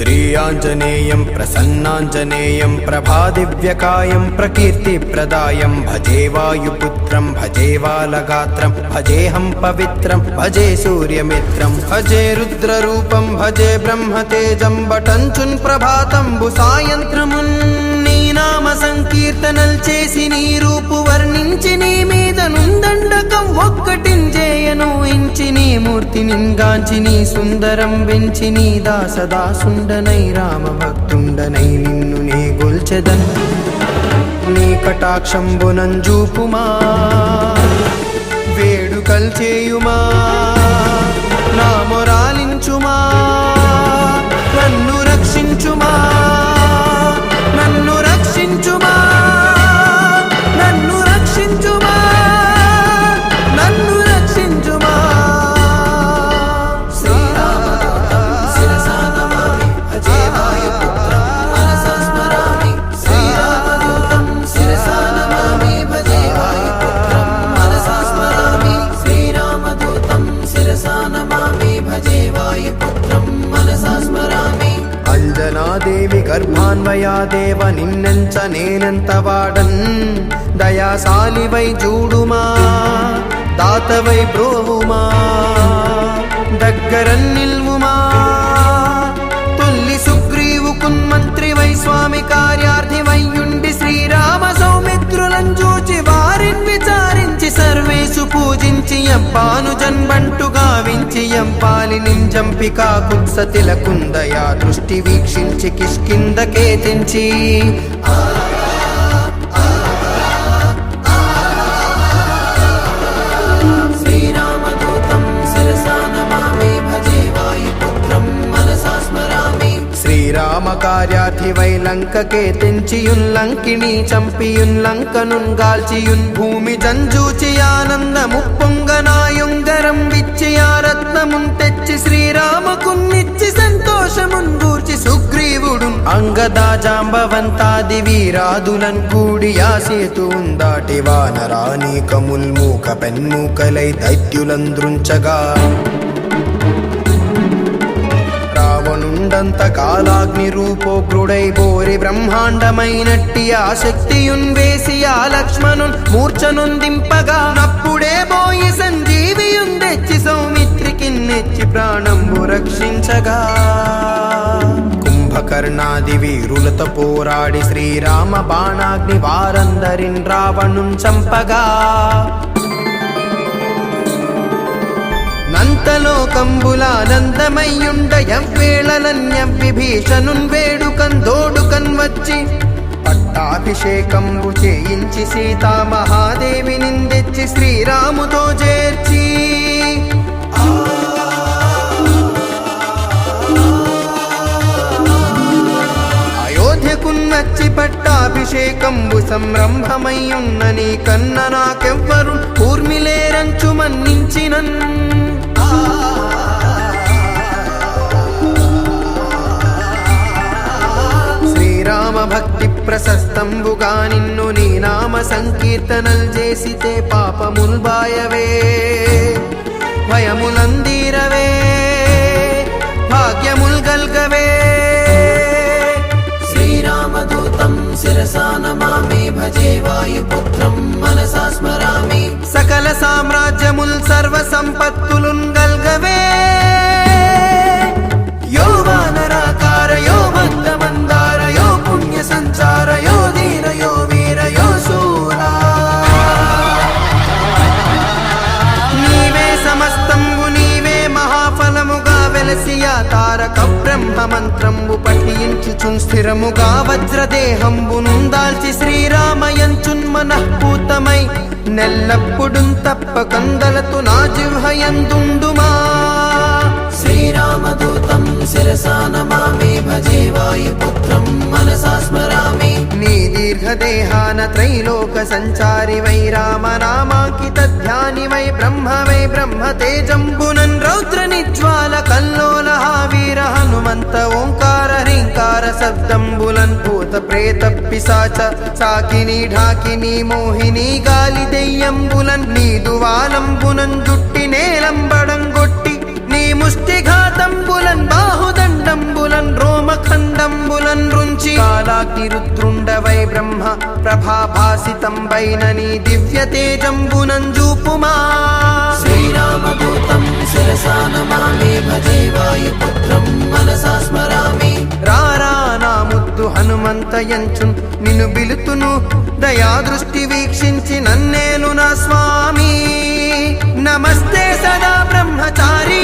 श्रीयाञ्जनेयं प्रसन्नाञ्जनेयं प्रभादिव्यकायं प्रकीर्तिप्रदायं भजे वायुपुत्रं भजे बालगात्रं भजेऽहं पवित्रं भजे सूर्यमित्रं भजे रुद्ररूपं भजे ब्रह्मतेजं बटञ्चुन् ప్రభాతంబు సాయంత్రమున్ నీ నామ సంకీర్తనల్ చేసి నీ రూపు వర్ణించి నీ మీద నుందండకం ఒక్కటించేయను ఇంచి నీ మూర్తి నింగాంచి నీ సుందరం వెంచి నీ దాసదాసుండనై రామ భక్తుండనై నిన్ను నీ గొల్చెదన్. నీ కటాక్షంబునంజూపుమా వేడుకల్ చేయుమా నా మొరాలించుమా అంజనాదేవి గర్భాన్వయా దేవ నిన్నెంచ నేనెంత వాడన్? దయాశాలివై చూడుమా తాతవై బ్రోవుమా దగ్గరన్ నిల్వుమా? తొల్లి సుగ్రీవు కున్మంత్రివై స్వామి కార్యార్థివయ్యుండి శ్రీరామ సౌమిత్రులను చూచి వారిని విచారించి సర్వేసు పూజించి ఎంపాను జన్మంటుగా గావించి ఎంపాలి నింజంపికా కుత్స తిలకుందయా దృష్టి వీక్షించి కిష్కిందకే తెంచి. శ్రీరామదూతం శిరసా నమామి లంకిణి చంపియున్ లంకనున్ గాల్చియున్ భూమి జంజూచి ఆనంద సుగ్రీవుడు అంగదా జాంబవంతాది వీరాదులన్ కూడి సేతు దాటి వానరానీకముల్ మూక పెన్మూకలై దైత్యులంద్రుంచగా రావణుండంత కాలాగ్ని రూపోగ్రుడై బోరి బ్రహ్మాండమైనట్టి ఆ శక్తియున్ వేసి ఆ లక్ష్మణున్ మూర్ఛనుందింపగా అప్పుడే పోయి సంజీవియున్ తెచ్చి సౌమిత్రికి నెచ్చి ప్రాణంబు రక్షించగా కుంభకర్ణాది వీరులతో పోరాడి శ్రీరామ బాణాగ్ని వారందరిన్ రావణుం చంపగా. నంతలోకంబులానందమయ్యుండ ఎవ్వేళనన్య విభీషణున్ వేడుకన్ దోడుకన్ వచ్చి పట్టాభిషేకంబు చేయించి సీతామహాదేవి నిందెచ్చి శ్రీరాముతో చేర్చి. ఆ అభిషేకంబు సంరంభమయ్యున్నని కన్న నాకెవ్వరు ఊర్మిలేరంచు మన్నించినన్. శ్రీరామ భక్తి ప్రశస్తంబుగా నిన్ను నీ నామ సంకీర్తనలు చేసితే పాపముల్ బాయవే భయములందీరవే భాగ్యముల్ గల్గవే. శిరసా నమామి భజే వాయుపుత్రం మనసా స్మరామి. సకల సామ్రాజ్యముల్ సర్వ సంపత్తులున్ గల్గవే. యో వానరాకార యో మందమందార యో పుణ్య సంచార యో ధీర యో వీర యో శూరా. నీవే సమస్తంబు నీవే మహాఫలముగా వెలసియా తారకం. బ్రహ్మమంత్రంబు పఠించుచున్ స్థిరముగా వజ్రదేహంబునుందాల్చి శ్రీరామయంచున్ మనఃపూతమై నెల్లప్పుడుం తప్ప కందలతు నా జిహ్వయందుండుమా. శ్రీరామదూతం శిరసా నమామి భజే వాయుపుత్రం మనసా స్మరామి. నీ దీర్ఘదేహాన త్రైలోక సంచారి వై రామనామాంకిత ధ్యాని వై బ్రహ్మ వై బ్రహ్మ తేజంబునన్ రౌద్ర నిజ్వాల కల్లోల వీర హనుమంత ఓంకార హ్రీంకార శబ్దంబులన్ భూత ప్రేత పిశాచ సాకిని ఢాకిని మోహిని గాలి రుద్రుండవై బ్రహ్మ ప్రభాభాసితం వైనని దివ్య తేజంబునంజూపుమా శ్రీరామదూతం శిరసా నమామి భజే వాయుపుత్రం మనసా స్మరామి. రారా నా ముద్దు హనుమంతయంచున్ నిన్ను పిలుతును దయా దృష్టి వీక్షించి నన్నేలు నా స్వామి. నమస్తే సదా బ్రహ్మచారి.